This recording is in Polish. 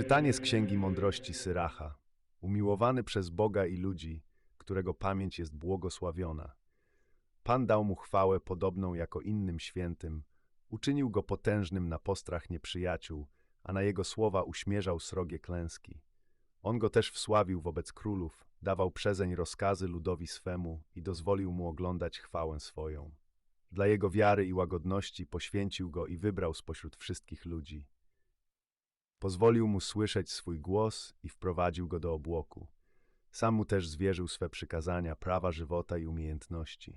Czytanie z Księgi Mądrości Syracha. Umiłowany przez Boga i ludzi, którego pamięć jest błogosławiona. Pan dał mu chwałę podobną jako innym świętym, uczynił go potężnym na postrach nieprzyjaciół, a na jego słowa uśmierzał srogie klęski. On go też wsławił wobec królów, dawał przezeń rozkazy ludowi swemu i dozwolił mu oglądać chwałę swoją. Dla jego wiary i łagodności poświęcił go i wybrał spośród wszystkich ludzi. Pozwolił mu słyszeć swój głos i wprowadził go do obłoku. Sam mu też zwierzył swe przykazania, prawa żywota i umiejętności.